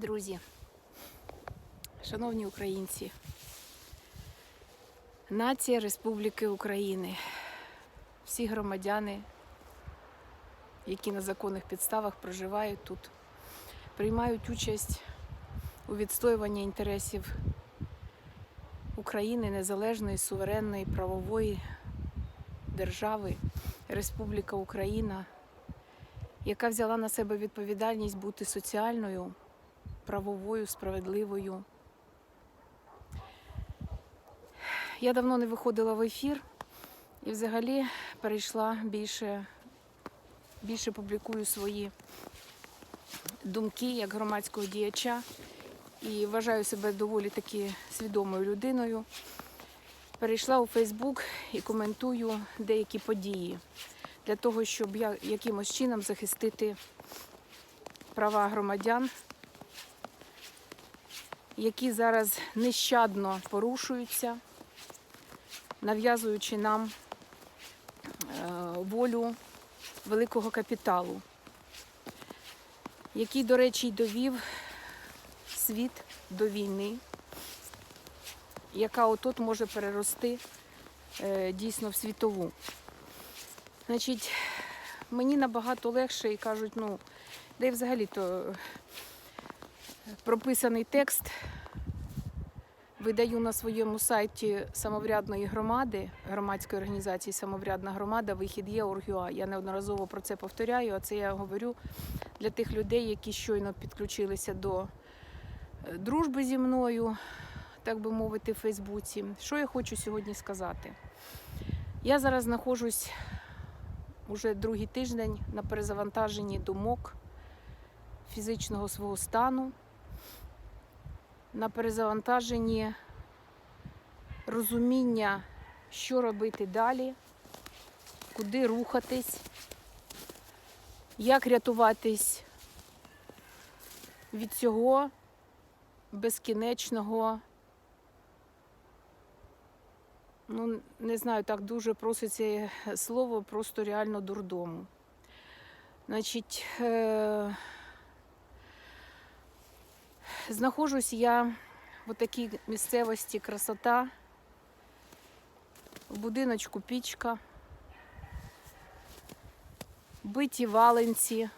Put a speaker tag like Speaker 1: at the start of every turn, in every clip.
Speaker 1: Друзі, шановні українці, нація Республіки України, всі громадяни, які на законних підставах проживають тут, приймають участь у відстоюванні інтересів України, незалежної, суверенної, правової держави, Республіка Україна, яка взяла на себе відповідальність бути соціальною правовою, справедливою. Я давно не виходила в ефір і взагалі перейшла більше, більше публікую свої думки як громадського діяча і вважаю себе доволі таки свідомою людиною. Перейшла у Фейсбук і коментую деякі події для того, щоб я якимось чином захистити права громадян які зараз нещадно порушуються, нав'язуючи нам е, волю великого капіталу, який, до речі, й довів світ до війни, яка отут може перерости е, дійсно в світову. Значить, мені набагато легше і кажуть, ну, де й взагалі-то прописаний текст видаю на своєму сайті самоврядної громади, громадської організації Самоврядна громада, вихід є Оргюа. Я неодноразово про це повторяю, а це я говорю для тих людей, які щойно підключилися до е, дружби зі мною, так би мовити, в Фейсбуці. Що я хочу сьогодні сказати? Я зараз знаходжусь уже другий тиждень на перезавантаженні думок фізичного свого стану на перезавантаженні розуміння, що робити далі, куди рухатись, як рятуватись від цього безкінечного. Ну, не знаю, так дуже проситься слово, просто реально дурдому. Значить, е- Знаходжусь я в такій місцевості красота, в будиночку пічка, биті валенці,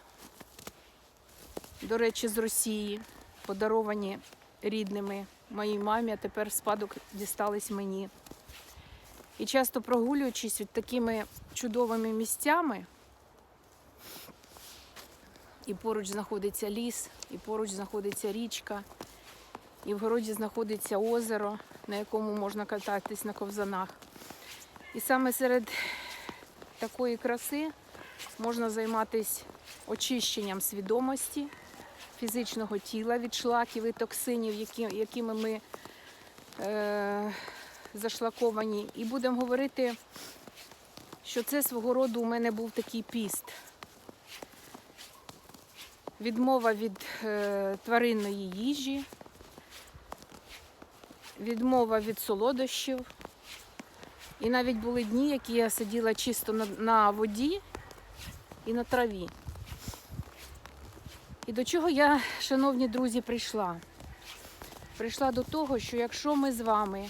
Speaker 1: до речі, з Росії, подаровані рідними моїй мамі, а тепер спадок дістались мені. І часто прогулюючись від такими чудовими місцями, і поруч знаходиться ліс, і поруч знаходиться річка, і в городі знаходиться озеро, на якому можна кататись на ковзанах. І саме серед такої краси можна займатися очищенням свідомості, фізичного тіла від шлаків і токсинів, які, якими ми е, зашлаковані. І будемо говорити, що це свого роду у мене був такий піст відмова від е, тваринної їжі, відмова від солодощів. І навіть були дні, які я сиділа чисто на, воді і на траві. І до чого я, шановні друзі, прийшла? Прийшла до того, що якщо ми з вами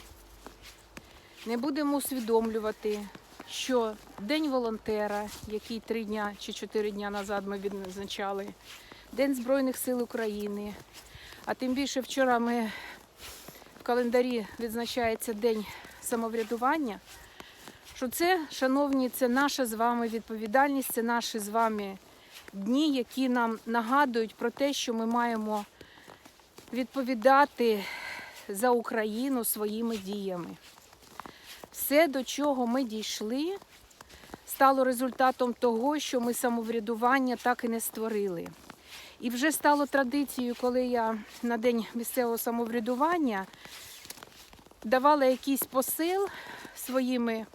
Speaker 1: не будемо усвідомлювати, що День волонтера, який три дня чи чотири дня назад ми відзначали, День Збройних сил України. А тим більше вчора ми в календарі відзначається День самоврядування. Що це, шановні, це наша з вами відповідальність, це наші з вами дні, які нам нагадують про те, що ми маємо відповідати за Україну своїми діями. Все, до чого ми дійшли, стало результатом того, що ми самоврядування так і не створили. І вже стало традицією, коли я на день місцевого самоврядування давала якийсь посил своїми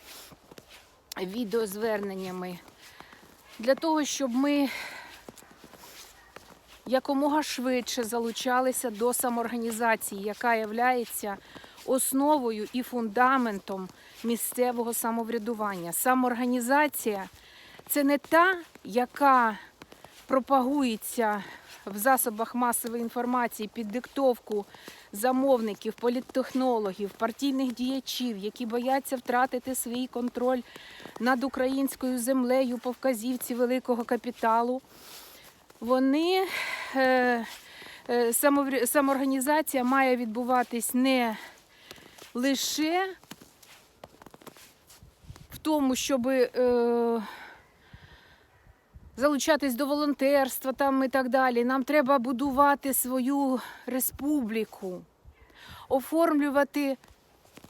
Speaker 1: відеозверненнями для того, щоб ми якомога швидше залучалися до самоорганізації, яка є основою і фундаментом місцевого самоврядування. Самоорганізація це не та, яка пропагується в засобах масової інформації під диктовку замовників, політтехнологів, партійних діячів, які бояться втратити свій контроль над українською землею по вказівці великого капіталу, вони е, е, самоорганізація має відбуватись не лише в тому, щоб е, залучатись до волонтерства там і так далі. Нам треба будувати свою республіку, оформлювати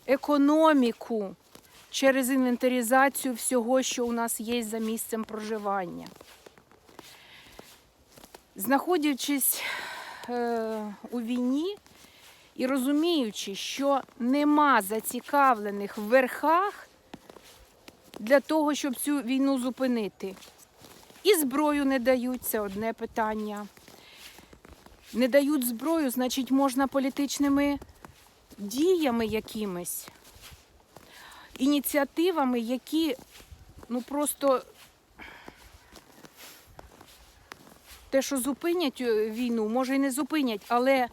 Speaker 1: економіку через інвентаризацію всього, що у нас є за місцем проживання. Знаходячись е, у війні і розуміючи, що нема зацікавлених в верхах для того, щоб цю війну зупинити. І зброю не дають, це одне питання. Не дають зброю, значить, можна політичними діями якимись, ініціативами, які ну просто те, що зупинять е, війну, може і не зупинять, але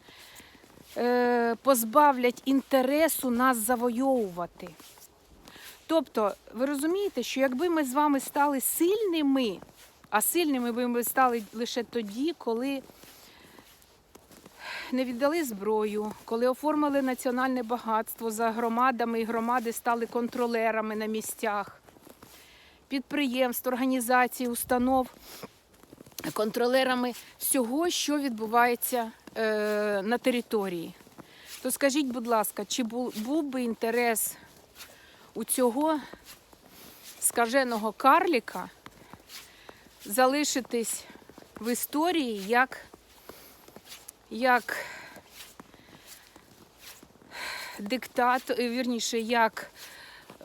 Speaker 1: е, позбавлять інтересу нас завойовувати. Тобто, ви розумієте, що якби ми з вами стали сильними, а сильними ми стали лише тоді, коли не віддали зброю, коли оформили національне багатство за громадами, і громади стали контролерами на місцях, підприємств, організацій, установ, контролерами всього, що відбувається е, на території. То скажіть, будь ласка, чи був би інтерес у цього скаженого карліка залишитись в історії як, як диктат, е, вірніше, як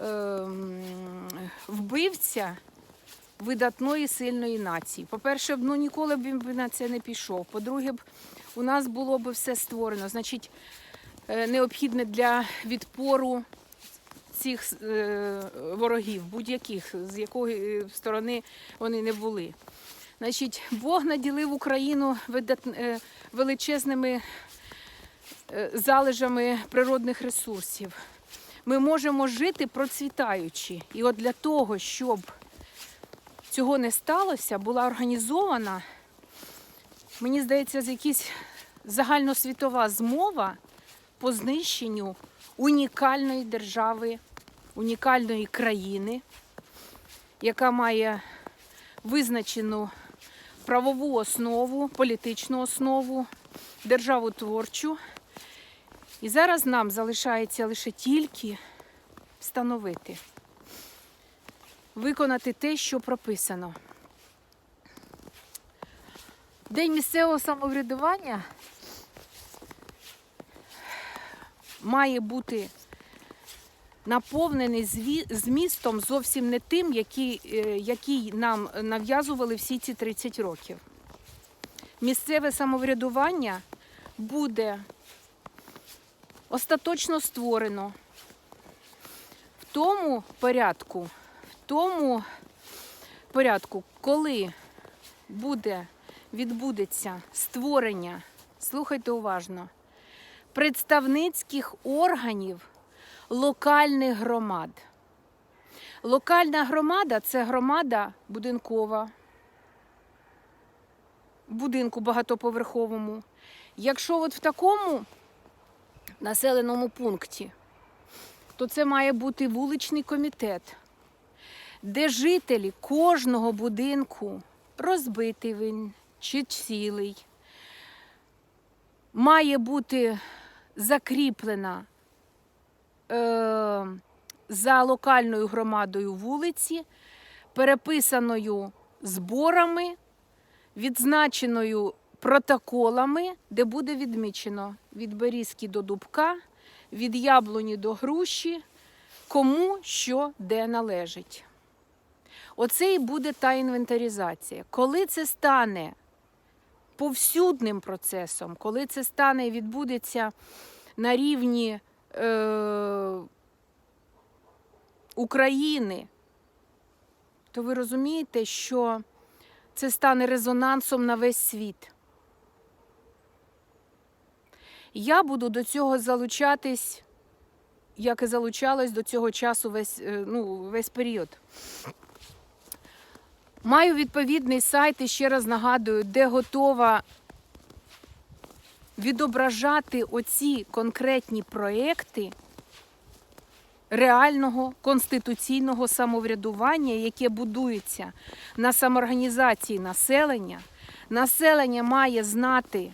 Speaker 1: ем, вбивця видатної сильної нації. По-перше, ну ніколи б він на це не пішов. По-друге, б у нас було б все створено. Значить, е, необхідне для відпору цих е, ворогів, будь-яких, з якої е, сторони вони не були. Значить, Бог наділив Україну е, величезними залежами природних ресурсів. Ми можемо жити процвітаючи. І от для того, щоб цього не сталося, була організована, мені здається, з якась загальносвітова змова по знищенню унікальної держави, унікальної країни, яка має визначену правову основу, політичну основу, державу творчу. І зараз нам залишається лише тільки встановити, виконати те, що прописано. День місцевого самоврядування має бути наповнений змістом зовсім не тим, який, е, який нам нав'язували всі ці 30 років. Місцеве самоврядування буде остаточно створено в тому порядку, в тому порядку, коли буде, відбудеться створення, слухайте уважно, представницьких органів локальних громад. Локальна громада це громада будинкова, будинку багатоповерховому. Якщо от в такому населеному пункті, то це має бути вуличний комітет, де жителі кожного будинку, розбитий він чи цілий, має бути закріплена е, за локальною громадою вулиці, переписаною зборами, відзначеною протоколами, де буде відмічено від берізки до дубка, від яблуні до груші, кому що де належить. Оце і буде та інвентаризація. Коли це стане повсюдним процесом, коли це стане і відбудеться на рівні е, України, то ви розумієте, що це стане резонансом на весь світ. Я буду до цього залучатись, як і залучалась до цього часу весь, е, ну, весь період. Маю відповідний сайт і ще раз нагадую, де готова відображати оці конкретні проекти реального конституційного самоврядування, яке будується на самоорганізації населення. Населення має знати,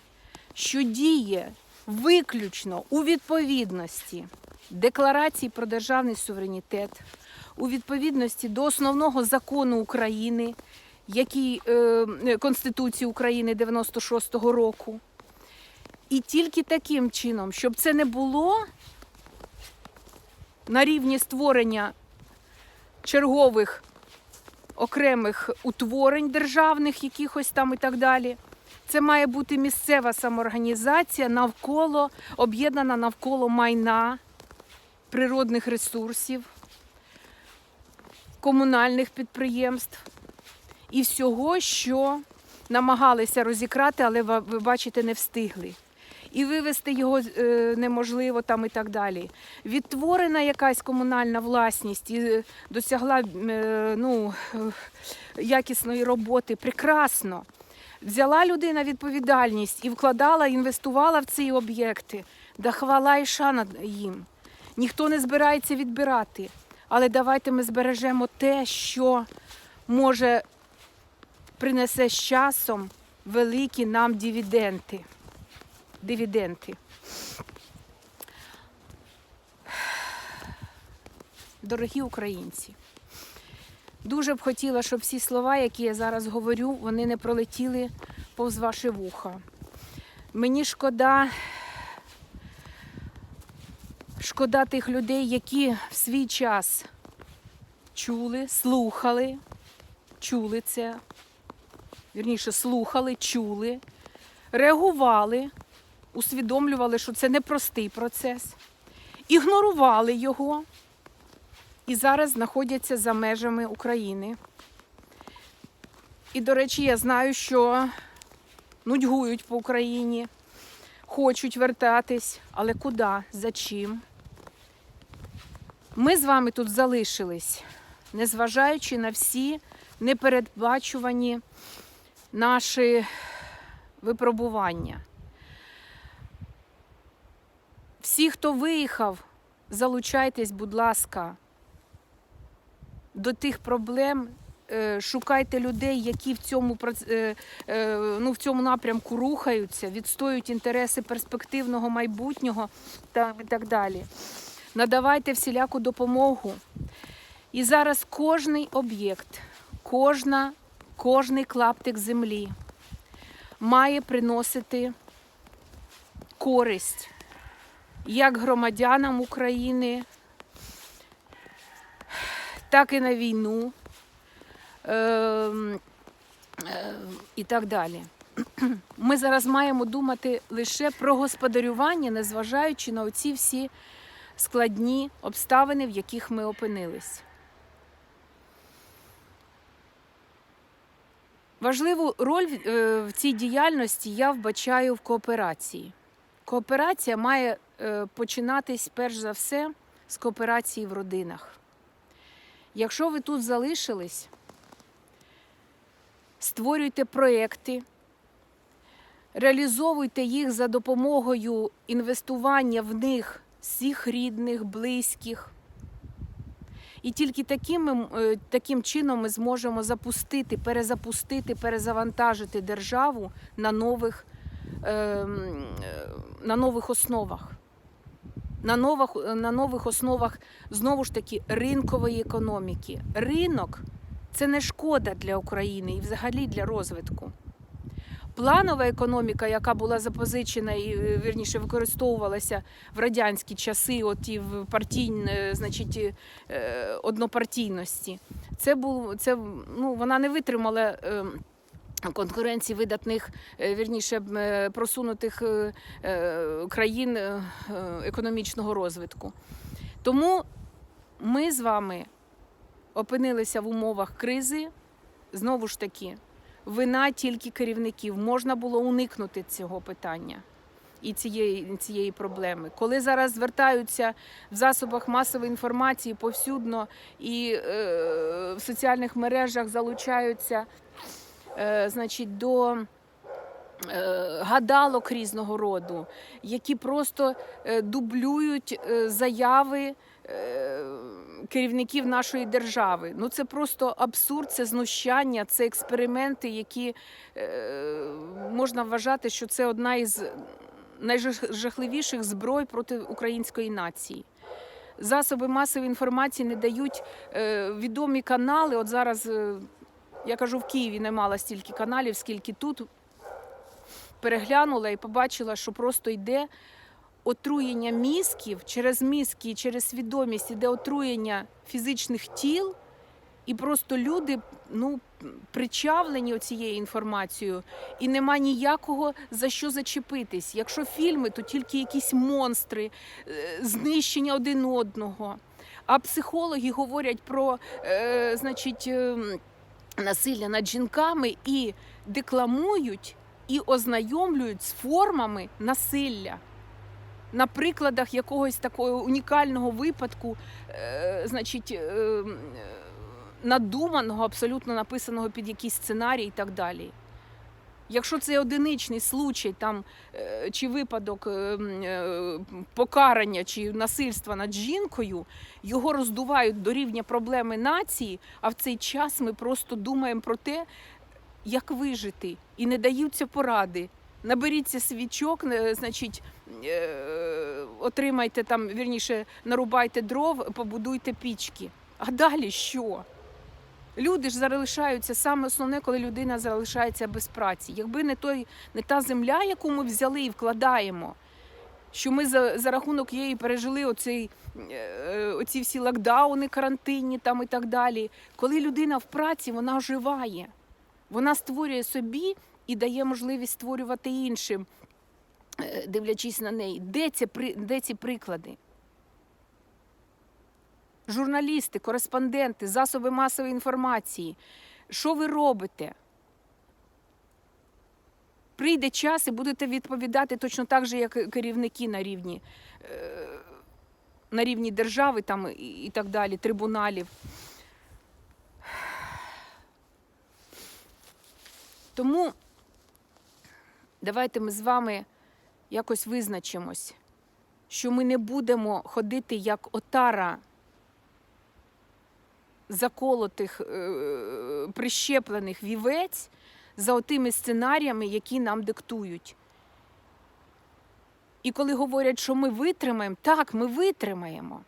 Speaker 1: що діє виключно у відповідності Декларації про державний суверенітет, у відповідності до основного закону України, який е, Конституції України 96-го року. І тільки таким чином, щоб це не було на рівні створення чергових окремих утворень державних, якихось там і так далі. Це має бути місцева самоорганізація навколо об'єднана навколо майна, природних ресурсів, комунальних підприємств і всього, що намагалися розікрати, але ви бачите, не встигли. І вивести його е, неможливо там і так далі. Відтворена якась комунальна власність і е, досягла е, ну, якісної роботи. Прекрасно. Взяла людина відповідальність і вкладала, інвестувала в ці об'єкти. Да хвала і шана їм. Ніхто не збирається відбирати. Але давайте ми збережемо те, що може принесе з часом великі нам дивіденти. Дивіденти. Дорогі українці, дуже б хотіла, щоб всі слова, які я зараз говорю, вони не пролетіли повз ваше вуха. Мені шкода, шкода тих людей, які в свій час чули, слухали, чули це, вірніше, слухали, чули, реагували, усвідомлювали, що це непростий процес, ігнорували його і зараз знаходяться за межами України. І, до речі, я знаю, що нудьгують по Україні, хочуть вертатись, але куди? За чим? Ми з вами тут залишились, незважаючи на всі непередбачувані наші випробування. Всі, хто виїхав, залучайтесь, будь ласка, до тих проблем. е, Шукайте людей, які в цьому, е, е, ну, в цьому напрямку рухаються, відстоюють інтереси перспективного майбутнього та і так далі. Надавайте всіляку допомогу. І зараз кожний об'єкт, кожна, кожний клаптик землі має приносити користь як громадянам України, так і на війну ем, е, і так далі. Ми зараз маємо думати лише про господарювання, незважаючи на оці всі складні обставини, в яких ми опинились. Важливу роль е, в цій діяльності я вбачаю в кооперації. Кооперація має починатись перш за все з кооперації в родинах. Якщо ви тут залишились, створюйте проекти, реалізовуйте їх за допомогою інвестування в них всіх рідних, близьких. І тільки таким, е, таким чином ми зможемо запустити, перезапустити, перезавантажити державу на нових, ем, е, на нових основах. На нових, на нових основах знову ж таки ринкової економіки. Ринок це не шкода для України і взагалі для розвитку. Планова економіка, яка була запозичена і е, вірніше використовувалася в радянські часи, от і в партійн, е, значить, е, однопартійності, це був це ну вона не витримала. Конкуренції видатних, е, вірніше е, просунутих е, країн економічного розвитку. Тому ми з вами опинилися в умовах кризи, знову ж таки, вина тільки керівників. Можна було уникнути цього питання і цієї, цієї проблеми. Коли зараз звертаються в засобах масової інформації повсюдно і е, в соціальних мережах залучаються значить, до е, гадалок різного роду, які просто е, дублюють е, заяви. е, Керівників нашої держави. Ну це просто абсурд, це знущання, це експерименти, які е, можна вважати, що це одна із найжахливіших зброй проти української нації. Засоби масової інформації не дають е, відомі канали. От зараз е, я кажу, в Києві не мала стільки каналів, скільки тут. Переглянула і побачила, що просто йде отруєння мізків через мізки, через свідомість іде отруєння фізичних тіл, і просто люди ну, причавлені цією інформацією, і нема ніякого за що зачепитись. Якщо фільми, то тільки якісь монстри, е, знищення один одного. А психологи говорять про е, значить, е, насилля над жінками і декламують і ознайомлюють з формами насилля. На прикладах якогось такого унікального випадку, е, значить, е, е, надуманого, абсолютно написаного під якийсь сценарій і так далі. Якщо це одиничний случай там, е, чи випадок е, е, покарання чи насильства над жінкою, його роздувають до рівня проблеми нації, а в цей час ми просто думаємо про те, як вижити, і не даються поради. Наберіться свічок, значить, отримайте там, вірніше, нарубайте дров, побудуйте пічки. А далі що? Люди ж залишаються саме основне, коли людина залишається без праці. Якби не той, не та земля, яку ми взяли і вкладаємо, що ми за, за рахунок її пережили оцей, е, оці всі локдауни карантинні там і так далі. Коли людина в праці, вона оживає. Вона створює собі і дає можливість створювати іншим, е, дивлячись на неї. Де, це, де ці приклади? Журналісти, кореспонденти, засоби масової інформації. Що ви робите? Прийде час і будете відповідати точно так же, як керівники на рівні, е, на рівні держави там, і, і так далі, трибуналів. Тому давайте ми з вами якось визначимось, що ми не будемо ходити як отара заколотих, е, прищеплених вівець за отими сценаріями, які нам диктують. І коли говорять, що ми витримаємо, так, ми витримаємо.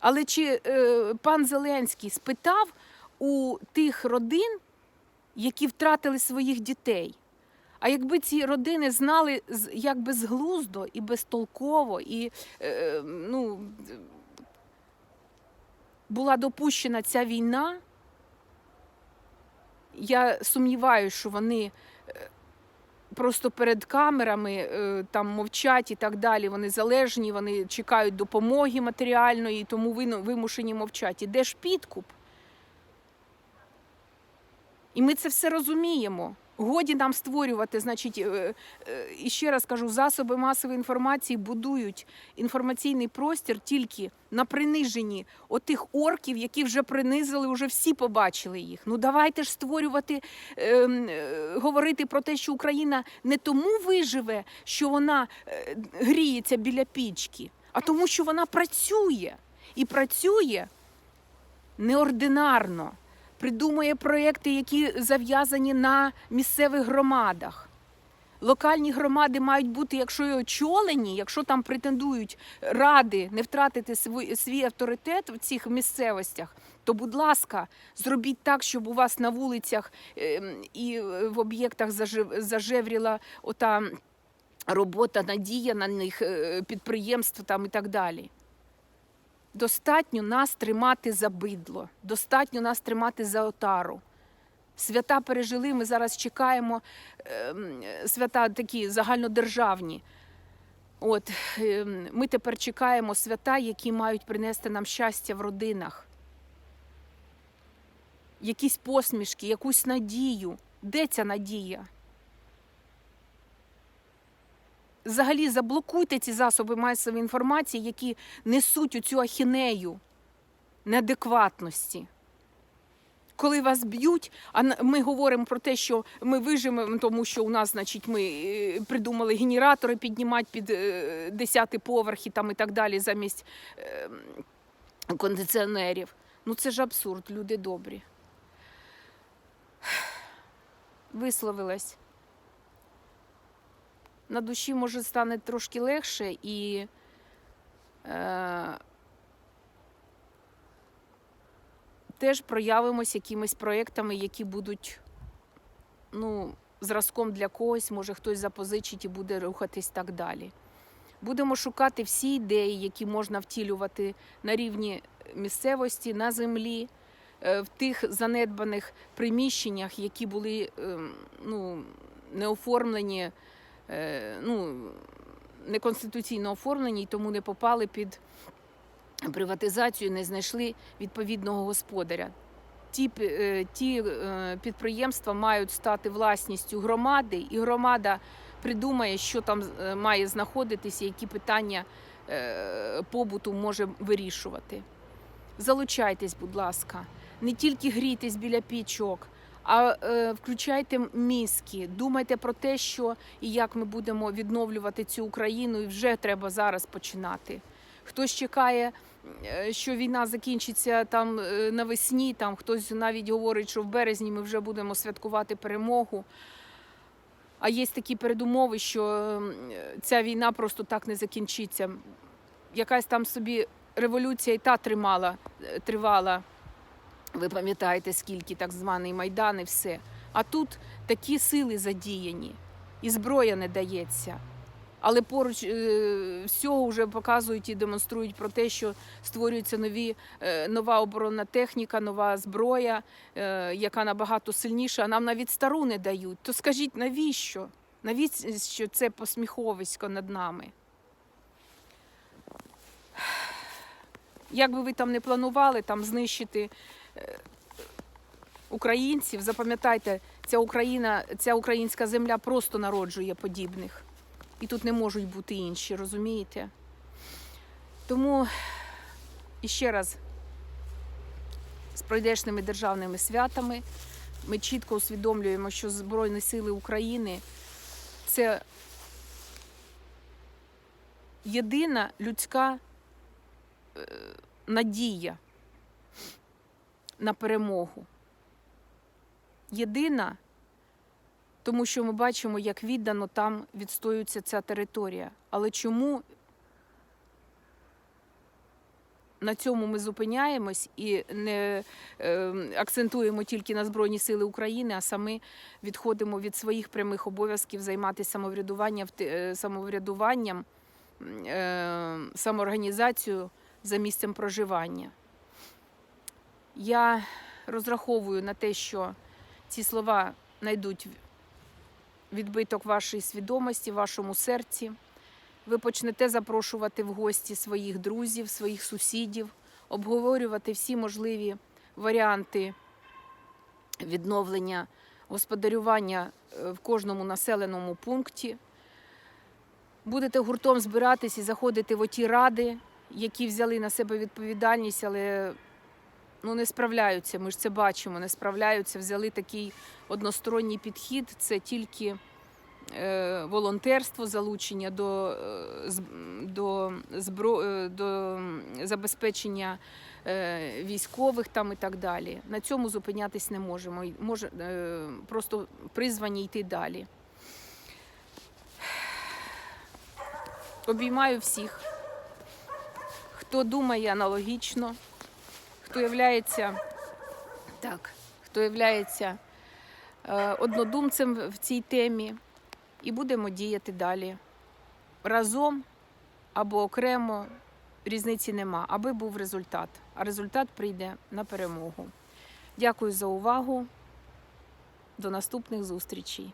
Speaker 1: Але чи е, пан Зеленський спитав у тих родин, які втратили своїх дітей? А якби ці родини знали як безглуздо і безтолково, і е, ну, була допущена ця війна, я сумніваюся, що вони е, просто перед камерами е, там мовчать і так далі. Вони залежні, вони чекають допомоги матеріальної, тому вимушені мовчать. І де ж підкуп? І ми це все розуміємо. Годі нам створювати, значить, е, е, і ще раз кажу, засоби масової інформації будують інформаційний простір тільки на приниженні отих орків, які вже принизили, вже всі побачили їх. Ну давайте ж створювати, е, е, говорити про те, що Україна не тому виживе, що вона гріється біля пічки, а тому, що вона працює і працює неординарно придумує проекти, які зав'язані на місцевих громадах. Локальні громади мають бути, якщо й очолені, якщо там претендують ради не втратити свій, свій авторитет в цих місцевостях, то, будь ласка, зробіть так, щоб у вас на вулицях ем, і в об'єктах зажевріла ота робота, надія на них, е, підприємств там і так далі. Достатньо нас тримати за бидло, достатньо нас тримати за отару. Свята пережили, ми зараз чекаємо ем, свята такі загальнодержавні. От, ем, ми тепер чекаємо свята, які мають принести нам щастя в родинах, якісь посмішки, якусь надію. Де ця надія? Взагалі заблокуйте ці засоби масової інформації, які несуть оцю ахінею неадекватності. Коли вас б'ють, а ми говоримо про те, що ми виживемо, тому що у нас, значить, ми е, придумали генератори піднімати під е, 10 поверхи там і так далі, замість е, кондиціонерів. Ну це ж абсурд, люди добрі. Висловилась. На душі може стане трошки легше і. Е, теж проявимось якимись проєктами, які будуть ну, зразком для когось, може хтось запозичить і буде рухатись так далі. Будемо шукати всі ідеї, які можна втілювати на рівні місцевості, на землі, е, в тих занедбаних приміщеннях, які були ем, ну, не оформлені, ну, неконституційно оформлені і тому не попали під приватизацію, не знайшли відповідного господаря. Ті, е, ті е, підприємства мають стати власністю громади, і громада придумає, що там е, має знаходитися, які питання е, побуту може вирішувати. Залучайтесь, будь ласка, не тільки грійтесь біля пічок, а е, включайте мізки, думайте про те, що і як ми будемо відновлювати цю Україну, і вже треба зараз починати. Хтось чекає, е, що війна закінчиться там е, навесні, там хтось навіть говорить, що в березні ми вже будемо святкувати перемогу. А є такі передумови, що ем, ця війна просто так не закінчиться. Якась там собі революція і та тримала, е, тривала. Ви пам'ятаєте, скільки так званий Майдан і все. А тут такі сили задіяні, і зброя не дається. Але поруч е, всього вже показують і демонструють про те, що створюється нові, е, нова оборонна техніка, нова зброя, е, яка набагато сильніша, а нам навіть стару не дають. То скажіть, навіщо? Навіщо це посміховисько над нами? Як би ви там не планували там знищити українців, запам'ятайте, ця Україна, ця українська земля просто народжує подібних. І тут не можуть бути інші, розумієте? Тому іще раз з пройдешними державними святами ми чітко усвідомлюємо, що Збройні Сили України це єдина людська е, надія на перемогу. Єдина, тому що ми бачимо, як віддано там відстоюється ця територія. Але чому на цьому ми зупиняємось і не е, акцентуємо тільки на Збройні Сили України, а самі відходимо від своїх прямих обов'язків займатися самоврядуванням, е, самоврядуванням, е, самоорганізацією за місцем проживання. Я розраховую на те, що ці слова знайдуть відбиток вашої свідомості, вашому серці. Ви почнете запрошувати в гості своїх друзів, своїх сусідів, обговорювати всі можливі варіанти відновлення господарювання е, в кожному населеному пункті. Будете гуртом збиратись і заходити в оті ради, які взяли на себе відповідальність, але ну, не справляються. Ми ж це бачимо, не справляються. Взяли такий односторонній підхід. Це тільки е, волонтерство, залучення до, е, до, збро, е, до забезпечення е, військових там і так далі. На цьому зупинятись не можемо. Може, е, просто призвані йти далі. Обіймаю всіх, хто думає аналогічно, хто являється так, хто являється е, однодумцем в цій темі, і будемо діяти далі. Разом або окремо різниці нема, аби був результат. А результат прийде на перемогу. Дякую за увагу. До наступних зустрічей.